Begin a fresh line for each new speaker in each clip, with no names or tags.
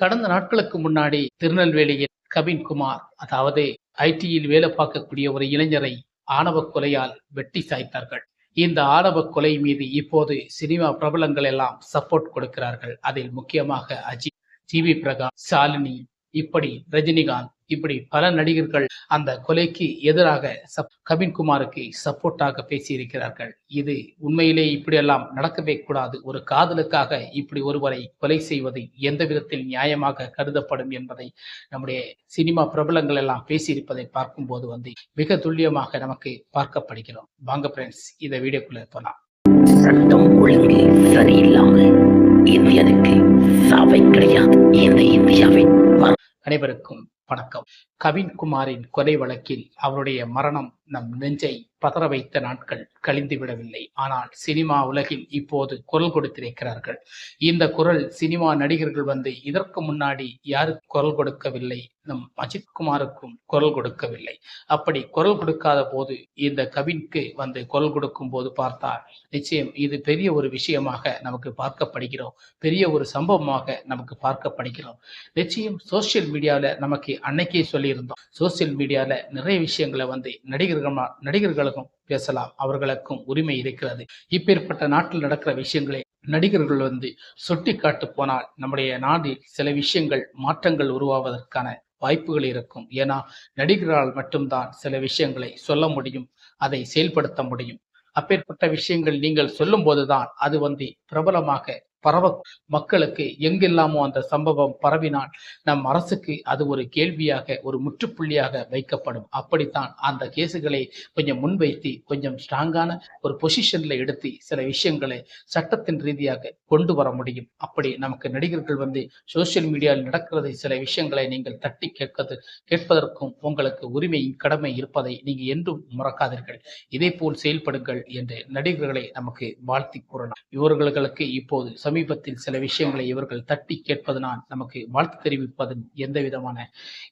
கடந்த நாட்களுக்கு முன்னாடி திருநெல்வேலியில் கவின் குமார் அதாவது ஐடியில் வேலை பார்க்கக்கூடிய ஒரு இளைஞரை ஆணவ கொலையால் வெட்டி சாய்த்தார்கள். இந்த ஆணவ கொலை மீது இப்போது சினிமா பிரபலங்கள் எல்லாம் சப்போர்ட் கொடுக்கிறார்கள். அதில் முக்கியமாக அஜித் ஜிவி பிரகாஷ் சாலினி இப்படி ரஜினிகாந்த் இப்படி பல நடிகர்கள் அந்த கொலைக்கு எதிராக சப் கவின்குமாருக்கு சப்போர்ட்டாக பேசியிருக்கிறார்கள். இது உண்மையிலே இப்படியெல்லாம் நடக்கவே கூடாது. ஒரு காதலுக்காக இப்படி ஒருவரை கொலை செய்வது எந்த விதத்தில் நியாயமாக கருதப்படும் என்பதை நம்முடைய சினிமா பிரபலங்கள் எல்லாம் பேசியிருப்பதை பார்க்கும்போது வந்து மிக துல்லியமாக நமக்கு பார்க்கப்படுகிறோம். வாங்க ஃப்ரெண்ட்ஸ் இந்த வீடியோக்குள்ள போலாம்.
சட்டம் ஒழுங்கு சரியில்லாம இந்தியனுக்கு சாவை கிடையாது. இந்திய
அனைவருக்கும் வணக்கம். கவின்குமாரின் கொலை வழக்கில் அவருடைய மரணம் நம் நெஞ்சை பதற வைத்த நாட்கள் கழிந்து விடவில்லை ஆனால் சினிமா உலகில் இப்போது குரல் கொடுத்திருக்கிறார்கள். இந்த குரல் சினிமா நடிகர்கள் வந்து இதற்கு முன்னாடி யாருக்கு குரல் கொடுக்கவில்லை. நம் அஜித் குமாருக்கும் குரல் கொடுக்கவில்லை. அப்படி குரல் கொடுக்காத போது இந்த கவின்க்கு வந்து குரல் கொடுக்கும் போது பார்த்தால் நிச்சயம் இது பெரிய ஒரு விஷயமாக நமக்கு பார்க்கப்படுகிறோம். பெரிய ஒரு சம்பவமாக நமக்கு பார்க்கப்படுகிறோம். நிச்சயம் சோசியல் மீடியாவில் நமக்கு அன்னைக்கே சொல்லியிருந்தோம். சோசியல் மீடியாவில் நிறைய விஷயங்களை வந்து நடிகர்கள் நடிகர்களுக்கும் பேசலாம். அவர்களுக்கும் உரிமை இருக்கிறது. இப்பேற்பட்ட நாட்டில் நடக்கிற விஷயங்களை நடிகர்கள் வந்து சுட்டி காட்டு போனால் நம்முடைய நாட்டில் சில விஷயங்கள் மாற்றங்கள் உருவாவதற்கான வாய்ப்புகள் இருக்கும். ஏன்னா நடிகர்களால் மட்டும்தான் சில விஷயங்களை சொல்ல முடியும் அதை செயல்படுத்த முடியும். அப்பேற்பட்ட விஷயங்கள் நீங்கள் சொல்லும் போதுதான் அது வந்து பிரபலமாக பரவ மக்களுக்கு எங்கெல்லாமோ அந்த சம்பவம் பரவினால் நம் அரசுக்கு அது ஒரு கேள்வியாக ஒரு முற்றுப்புள்ளியாக வைக்கப்படும். அப்படித்தான் அந்த கேசுகளை கொஞ்சம் முன்வைத்து கொஞ்சம் ஸ்ட்ராங்கான ஒரு பொசிஷன்ல எடுத்து சில விஷயங்களை சட்டத்தின் ரீதியாக கொண்டு வர முடியும். அப்படி நமக்கு நடிகர்கள் வந்து சோசியல் மீடியாவில் நடக்கிறது சில விஷயங்களை நீங்கள் தட்டி கேட்கிறது கேட்பதற்கும் உங்களுக்கு உரிமை கடமை இருப்பதை நீங்க என்றும் மறக்காதீர்கள். இதே போல் செயல்படுங்கள் என்று நடிகர்களை நமக்கு வாழ்த்தி கூறலாம். இவர்களுக்கு இப்போது சமீபத்தில் சில விஷயங்களை இவர்கள் தட்டி கேட்பதனால் நமக்கு வாழ்த்து தெரிவிப்பதன் எந்த விதமான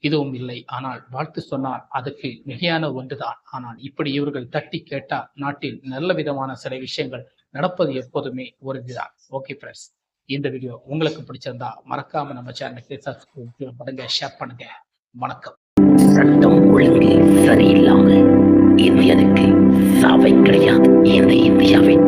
இதுவும் இல்லை. ஆனால் வாழ்த்து சொன்னால் அதுக்கு மிகையான ஒன்றுதான். ஆனால் இப்படி இவர்கள் தட்டி கேட்டால் நாட்டில் நல்ல விதமான சில விஷயங்கள் நடப்பது எப்போதுமே ஒரு ஓகே ஃப்ரெண்ட்ஸ் இந்த வீடியோ உங்களுக்கு பிடிச்சிருந்தா மறக்காம நம்ம சேனலுக்கு சப்ஸ்கிரைப் பண்ணுங்க ஷேர் பண்ணுங்க. வணக்கம்.
சட்டம் ஒழுங்கு சரியில்லாமல் இந்தியனுக்கு சாவை கிடையாது. இந்த இந்தியாவின்